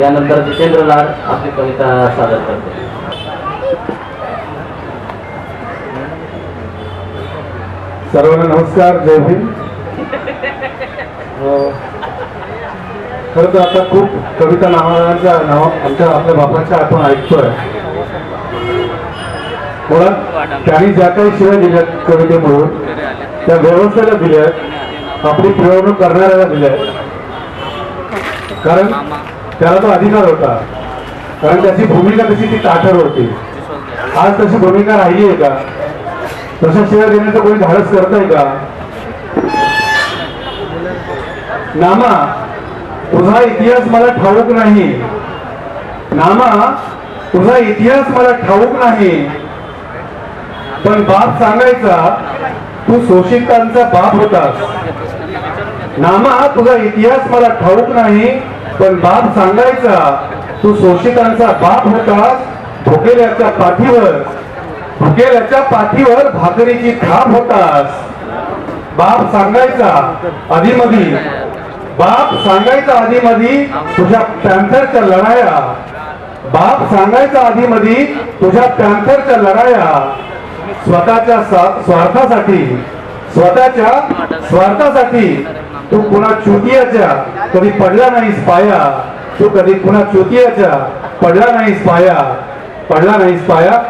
त्यानंतर जितेंद्र लाड आपली कविता सादर करते. सर्वांना नमस्कार जय भीम हो. खरं तर आता खूप कविता नावाच्या नाव आमच्या आपल्या बापाच्या आपण ऐकतोय. पण त्यांनी ज्या काही शिवाय दिल्यात कवितेमधून त्या व्यवस्थेला दिल्यात. आपली पिळवणूक करणाऱ्याला दिल्या कारण त्याला तो अधिकार होता. कारण त्याची भूमिका तशी ती ताठर होती. आज तशी भूमिका राहिली आहे का? तशा शिवाय देण्याचं कोणी धाडस करत आहे का? नामा तुझा इतिहास मला ठाऊक नाही. नामा तुझा इतिहास मला ठाऊक नाही. पण बाप सांगायचा तू शोषितांचा बाप होतास. नामा तुझा इतिहास मला ठाऊक नाही. पण बाप सांगायचा तू शोषितांचा बाप होतास भुकेल्याच्या पाठीवर भुकेल्याच्या पाठीवर भाकरीची खाप होतास. बाप सांगायचा आधीमधी बाप सांगायचा आधीमधी तुझ्या पॅन्थरच्या लढाया. बाप सांगायचा आधी मधी तुझ्या पॅन्थरच्या लढाया. स्वतःच्या सा- स्वार्थासाठी स्वतःच्या स्वार्थासाठी तू कुणा चुतियाच्या कधी पडला नाहीस पाया. तू कधी कुणा चुतियाच्या पडला नाहीस पाया. पडला नाहीस पाया.